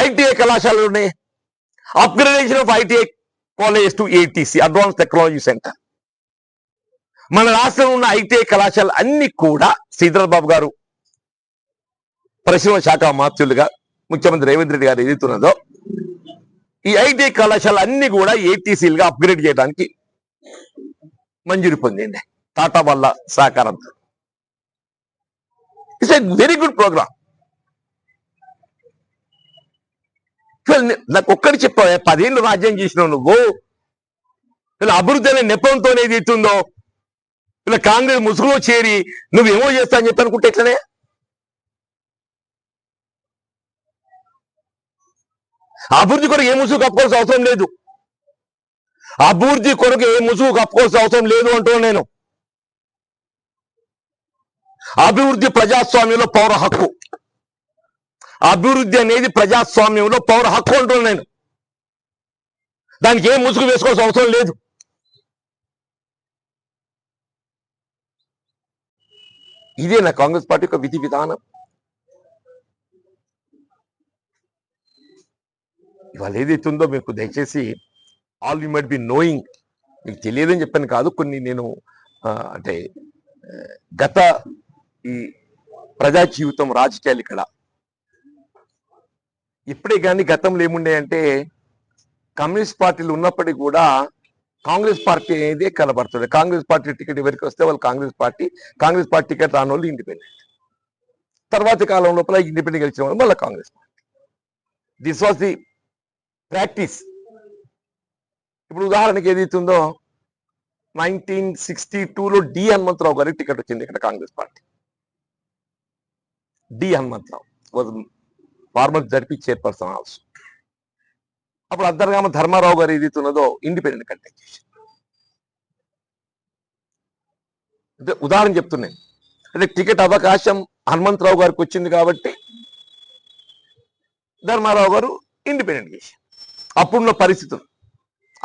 ITI కళాశాలలు ఉన్నాయి upgradation of ITI college to ATC advance technology centre మన రాష్ట్రంలో ఉన్న ఐటీఐ కళాశాల అన్ని కూడా శ్రీధర్ బాబు గారు పరిశ్రమ శాఖ మాత్రులుగా ముఖ్యమంత్రి రేవంత్ రెడ్డి గారు ఎదుగుతున్నదో ఈ ఐటీఐ కళాశాల అన్ని కూడా ఏటీసీలుగా అప్గ్రేడ్ చేయడానికి మంజూరు పొందింది. టాటా వాళ్ళ సహకారంతో. It's a very good programme నాకు ఒక్కటి చెప్పావు? పదేళ్ళు రాజ్యం చేసినావు నువ్వు? ఇలా అభివృద్ధి అనే నెపంతో ఏది ఇస్తుందో ఇలా కాంగ్రెస్ ముసుగులో చేరి నువ్వేమో చేస్తా అని చెప్పి అనుకుంటే ఎట్లనే? అభివృద్ధి కొరకు ఏ ముసుగు కప్పుకోవాల్సిన అవసరం లేదు. అభివృద్ధి కొరకు ఏ ముసుగు కప్పుకోవాల్సిన అవసరం లేదు అంటూ నేను. అభివృద్ధి ప్రజాస్వామ్యంలో పౌర హక్కు. అభివృద్ధి అనేది ప్రజాస్వామ్యంలో పౌర హక్కు అంటున్నాను నేను. దానికి ఏం ముసుగు వేసుకోవాల్సిన అవసరం లేదు. ఇదే నా కాంగ్రెస్ పార్టీ యొక్క విధి విధానం. ఇవాళ ఏదైతే ఉందో మీకు దయచేసి all you might be knowing మీకు తెలియదని చెప్పాను కాదు కొన్ని నేను అంటే గత ఈ ప్రజా జీవితం రాజకీయాలు ఇక్కడ ఇప్పుడే కానీ గతంలో ఏముండే అంటే కమ్యూనిస్ట్ పార్టీలు ఉన్నప్పటికీ కూడా కాంగ్రెస్ పార్టీ అనేది కనబడుతుంది. కాంగ్రెస్ పార్టీ టికెట్ ఎవరికి వస్తే వాళ్ళు Congress party Congress party ticket రాని వాళ్ళు ఇండిపెండెంట్. తర్వాత కాలం లోపల ఇండిపెండెంట్ గెలిచిన వాళ్ళు మళ్ళీ Congress party. This was the practice ఇప్పుడు ఉదాహరణకి ఏదైతుందో నైన్టీన్ సిక్స్టీ టూలో డి హనుమంతరావు గారికి టికెట్ వచ్చింది ఇక్కడ Congress party. D Hanumantharao was former జరిపి చైర్పర్సన్ ఆల్సో అప్పుడు అంతర్గామ ధర్మారావు గారు ఏదైతే ఉన్నదో ఇండిపెండెంట్ కంటెక్ట్ చేశారు. అంటే ఉదాహరణ చెప్తున్నాను అంటే టికెట్ అవకాశం హనుమంతరావు గారికి వచ్చింది కాబట్టి ధర్మారావు గారు ఇండిపెండెంట్ చేశారు. అప్పుడున్న పరిస్థితులు.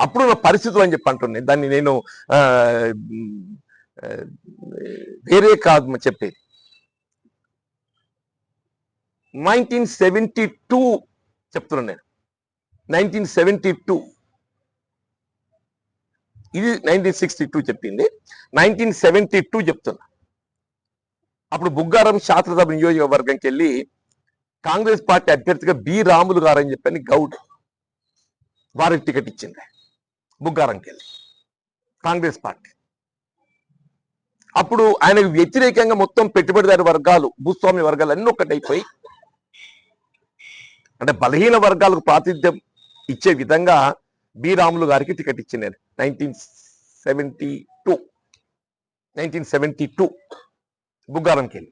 అప్పుడున్న పరిస్థితులు అని చెప్పి అంటున్నాను దాన్ని నేను వేరే కాదు చెప్పేది. నైన్టీన్ సెవెంటీ టూ చెప్తున్నాను నేను. Nineteen seventy two. ఇది నైన్టీన్ సిక్స్టీ టూ చెప్పింది. నైన్టీన్ సెవెంటీ టూ చెప్తున్నా. అప్పుడు బుగ్గారం శాస్త్రసభ నియోజకవర్గంకి వెళ్ళి కాంగ్రెస్ పార్టీ అభ్యర్థిగా బి రాములు గారు అని చెప్పని గౌడ్ వారికి టికెట్ ఇచ్చింది. బుగ్గారంకి వెళ్ళి. Congress party. అప్పుడు ఆయనకు వ్యతిరేకంగా మొత్తం పెట్టుబడిదారు వర్గాలు భూస్వామి వర్గాలు అన్నీ ఒకటైపోయి అంటే బలహీన వర్గాలకు ప్రాతినిధ్యం ఇచ్చే విధంగా బి. రాములు గారికి టికెట్ ఇచ్చింది. Nineteen seventy two. Nineteen seventy two. బుగ్గారంకి వెళ్ళి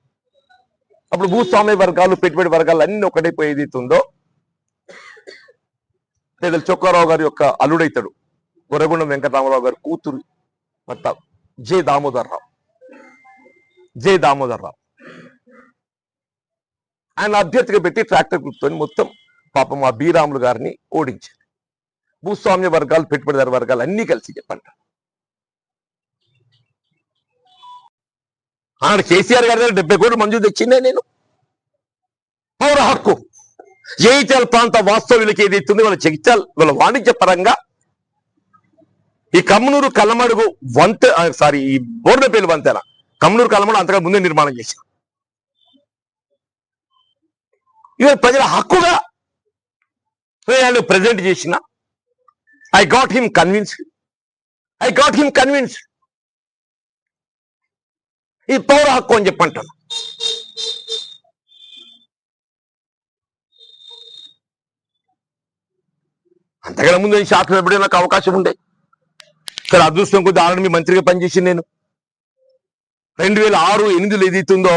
అప్పుడు భూస్వామ్య వర్గాలు పెట్టుబడి వర్గాలు అన్ని ఒకటైపోయి ఏదైతే ఉందో పేదల చొక్కారావు గారి యొక్క అల్లుడైతాడు. గొరగుండం వెంకటరామరావు గారి కూతురు. భర్త జే. దామోదర్ రావు. జే. దామోదర్ రావు. ఆయన అభ్యర్థిగా పెట్టి ట్రాక్టర్ గుర్తుని మొత్తం పాపం ఆ బీరాములు గారిని ఓడించారు. భూస్వామ్య వర్గాలు పెట్టుబడిదారు వర్గాలు అన్ని కలిసి చెప్పంట ఆనాడు కేసీఆర్ గారి దగ్గర డెబ్బై కోట్లు మంజూరు తెచ్చిందే నేను. పౌర హక్కు. జైత్యాల ప్రాంత వాస్తవ్యులకి ఏదైతే ఉందో వాళ్ళ జగిత్యాల వాళ్ళ వాణిజ్య పరంగా ఈ కమ్మనూరు కలమడుగు వంత సారీ ఈ బోర్డపేలు వంతెన కమ్మనూరు కలమడు అంతగా ముందే నిర్మాణం చేశారు. ఇవి ప్రజల హక్కుగా నేను ప్రజెంట్ చేసిన. I got him convinced I got him convinced ఈ పౌర హక్కు అని చెప్పంటాను అంతకన్నా ముందు నేను శాఖ ఎప్పుడే నాకు అవకాశం ఉండే? ఇక్కడ అదృష్టం కొద్ది ఆల్రెడీ మంత్రిగా పనిచేసి నేను. రెండు వేల ఆరు ఎనిమిదిలో ఏదైతుందో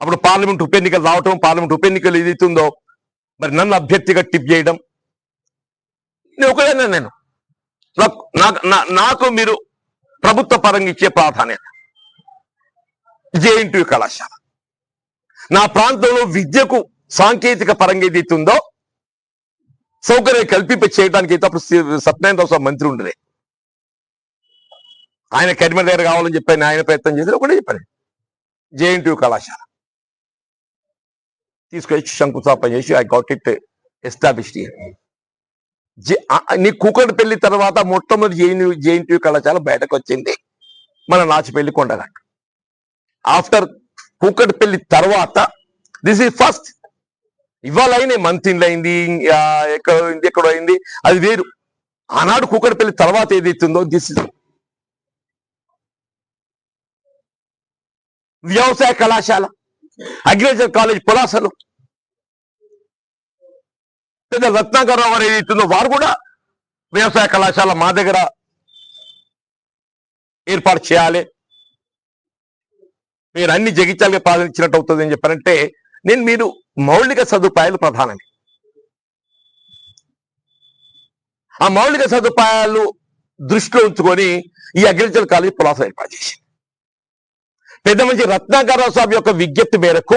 అప్పుడు పార్లమెంట్ ఉప ఎన్నికలు రావటం పార్లమెంట్ ఉప ఎన్నికలు ఏదైతుందో మరి నన్ను అభ్యర్థిగా టిప్ చేయడం. నేను ఒకవేళ నేను. నాకు నాకు- మీరు ప్రభుత్వ పరంగా ఇచ్చే ప్రాధాన్యత. జేఎన్టీ కళాశాల. నా ప్రాంతంలో విద్యకు సాంకేతిక పరంగా ఏదైతుందో సౌకర్యం కల్పింప చేయడానికి అయితే అప్పుడు సత్యనారాయణరావు మంత్రి ఉండలే. ఆయన కరీంనగర్ దగ్గర కావాలని చెప్పాను ఆయన ప్రయత్నం చేసి ఒకటే చెప్పాను. జేఎన్టీ కళాశాల. తీసుకొచ్చి శంకుస్థాపన చేసి ఐ గాట్ ఇట్ ఎస్టాబ్లిష్డ్ నీ కూకట్పల్లి తర్వాత మొట్టమొదటి జేఎన్యూ జేఎన్టీ కళాశాల బయటకు వచ్చింది. మన నాచిపల్లి కొండగట్టు ఆఫ్టర్ కూకట్పల్లి తర్వాత దిస్ ఈజ్ ఫస్ట్ ఇవాళ అయినాయి మంత్రిలు అయింది ఎక్కడ ఎక్కడో అయింది అది వేరు. ఆనాడు కూకట్పల్లి తర్వాత ఏదైతుందో దిస్ ఇస్ వ్యవసాయ కళాశాల. అగ్రికల్చర్ కాలేజ్ పులాసలు పెద్ద రత్నాకరరావు వారు ఏదైతుందో వారు కూడా వ్యవసాయ కళాశాల మా దగ్గర ఏర్పాటు చేయాలి. మీరు అన్ని జగించాలి పాలించినట్టు అవుతుంది అని చెప్పారంటే నేను మీరు మౌలిక సదుపాయాలు ప్రధానమే. ఆ మౌలిక సదుపాయాలు దృష్టిలో ఉంచుకొని ఈ అగ్రికల్చర్ కాలేజ్ పులాస ఏర్పాటు చేసింది. పెద్ద మంచి రత్నాకరరావు స్వామి యొక్క విజ్ఞప్తి మేరకు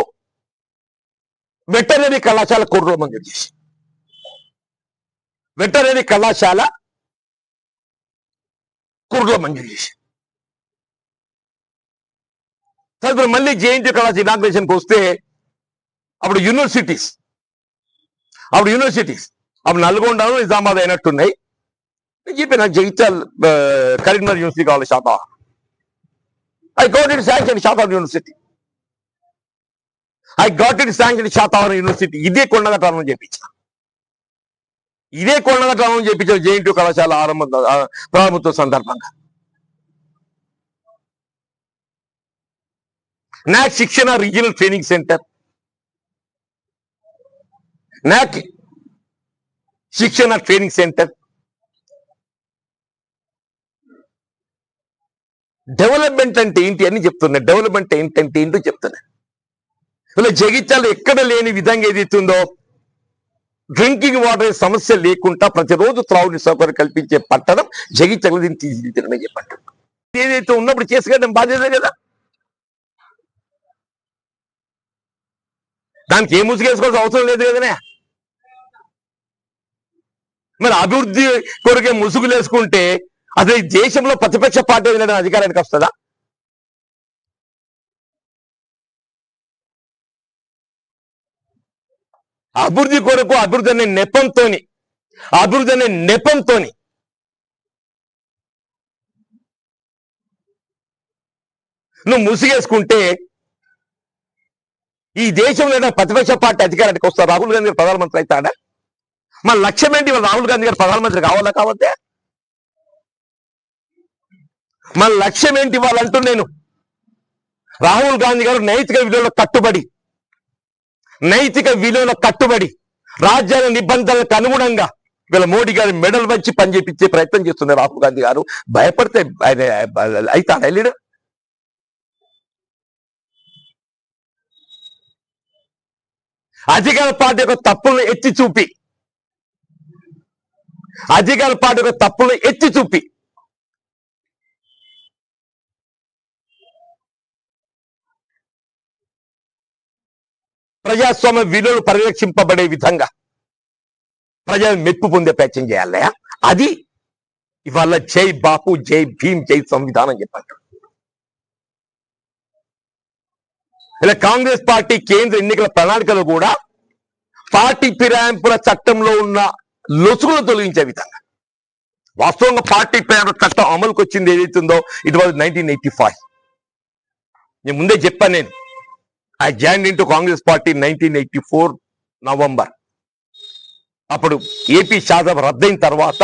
వెటనరీ కళాశాల కుర్రో మంజూరు చేసి. వెటనరీ కళాశాల కుర్రో మంజూరు చేసి తదుపరి మళ్ళీ జేఎన్టీ కళాశాల ఇనాగ్రేషన్కి వస్తే అప్పుడు యూనివర్సిటీస్ అప్పుడు యూనివర్సిటీస్ అప్పుడు నల్గొండలో నిజామాబాద్ అయినట్టున్నాయి. చెప్పిన జగిత్యాల్ కరీంనగర్ యూనివర్సిటీ కావాలి శాతం ఐ గాట్ ఇట్ శాంక్షన్ శాతం university I got it sanction శాతవరం university ఇదే కొండగట్టాలని చెప్పించిన ఇదే కొండగట్టాలని చెప్పించారు జేఎన్టీ కళాశాల ఆరంభ ఆ, ప్రారంభోత్సవ సందర్భంగా. నాక్ శిక్షణ రీజనల్ ట్రైనింగ్ సెంటర్. నాక్ శిక్షణ ట్రైనింగ్ సెంటర్. డెవలప్మెంట్ అంటే ఏంటి అని చెప్తున్నా డెవలప్మెంట్ ఏంటంటే ఏంటో చెప్తున్నా ఇలా జగిత్యాలు ఎక్కడ లేని విధంగా ఏదైతుందో డ్రింకింగ్ వాటర్ సమస్య లేకుండా ప్రతిరోజు త్రాగుని సౌకర్యం కల్పించే పట్టణం జగిత్యాలు దీన్ని తీర్చిదిద్దడమే చెప్పండి ఏదైతే ఉన్నప్పుడు చేసుకోవడం బాధ్యత కదా. దానికి ఏ ముసుగేసుకోవాల్సిన అవసరం లేదు కదనే. మరి అభివృద్ధి కొరకే ముసుగులేసుకుంటే అసలు ఈ దేశంలో ప్రతిపక్ష పార్టీ ఏదైనా అధికారానికి వస్తుందా? అభివృద్ధి కొరకు అభివృద్ధి అనే నెపంతోని అభివృద్ధి అనే నెపంతోని. నువ్వు ముసిగేసుకుంటే ఈ దేశంలో ప్రతిపక్ష పార్టీ అధికారానికి వస్తా రాహుల్ గాంధీ గారు ప్రధానమంత్రి అవుతాడా? మన లక్ష్యం ఏంటి? రాహుల్ గాంధీ గారు ప్రధానమంత్రి కావాలా కావద్దే మన లక్ష్యం ఏంటి ఇవ్వాలంటూ నేను. రాహుల్ గాంధీ గారు నైతిక విలువలకు కట్టుబడి నైతిక విలువలకు కట్టుబడి రాజ్యాంగ నిబంధనలకు అనుగుణంగా వీళ్ళ మోడీ గారి మెడల్ వచ్చి పనిచేపించే ప్రయత్నం చేస్తున్నారు రాహుల్ గాంధీ గారు భయపడితే ఆయన అవుతాడా లీడర్? అధికార పార్టీ యొక్క తప్పులను ఎత్తి చూపి అధికార పార్టీ యొక్క తప్పులను ఎత్తి చూపి ప్రజాస్వామ్య విలువలు పరిరక్షింపబడే విధంగా ప్రజలు మెప్పు పొందే ప్రయత్నం చేయాలి అది ఇవాళ జై బాపు జై భీమ్ జై సంవిధానం చెప్పారు ఇలా కాంగ్రెస్ పార్టీ కేంద్ర ఎన్నికల ప్రణాళికలు కూడా పార్టీ ఫిరాయింపుల చట్టంలో ఉన్న లొసుగులు తొలగించే విధంగా. వాస్తవంగా పార్టీ ఫిరాయింపుల చట్టం అమలుకి వచ్చింది ఏదైతుందో it was nineteen eighty five నేను ముందే చెప్పాను నేను. I join in to Congress party nineteen eighty four November అప్పుడు ఏపీ శాసనం రద్దయిన తర్వాత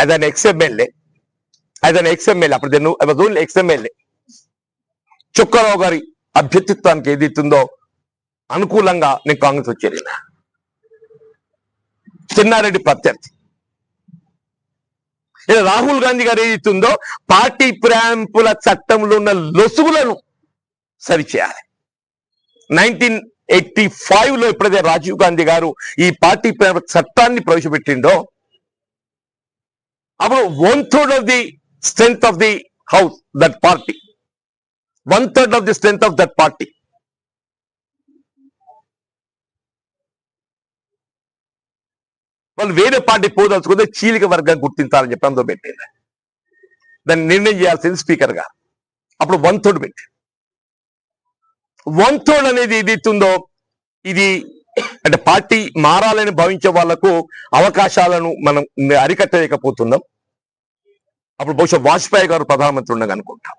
అదన్ ఎక్స్ఎంఎల్ఏ అదన్ ఎక్స్ఎంఎల్ఏ అప్పుడు నేను I was only ex MLA Chukkarao గారి అభ్యర్థిత్వానికి ఏదైతుందో అనుకూలంగా నేను కాంగ్రెస్ వచ్చేది చిన్నారెడ్డి ప్రత్యర్థి. ఇలా రాహుల్ గాంధీ గారు ఏదైతుందో పార్టీ ప్రాంపుల చట్టంలో ఉన్న లొసుగులను సరిచేయాలి. నైన్టీన్ ఎయిటీ ఫైవ్లో ఎప్పుడైతే రాజీవ్ గాంధీ గారు ఈ పార్టీ చట్టాన్ని ప్రవేశపెట్టిండో అప్పుడు one third of the strength of the house that party one third of the strength of that party వాళ్ళు వేరే పార్టీ పోదలుచుకుంటే చీలిక వర్గం గుర్తించాలని చెప్పి అందులో పెట్టింది. దాన్ని నిర్ణయం చేయాల్సింది స్పీకర్గా అప్పుడు వన్ థర్డ్ పెట్టింది. వన్ అనేది ఏదైతుందో ఇది అంటే పార్టీ మారాలని భావించే వాళ్ళకు అవకాశాలను మనం అరికట్టలేకపోతున్నాం. అప్పుడు బహుశా వాజ్పేయి గారు ప్రధానమంత్రి ఉండగా అనుకుంటాం.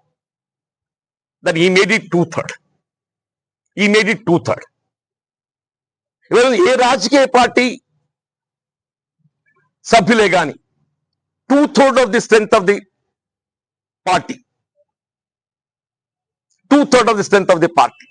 That he made it two third he made it two third ఏ రాజకీయ పార్టీ సభ్యులే కానీ two third of the strength of the party two third of the strength of the party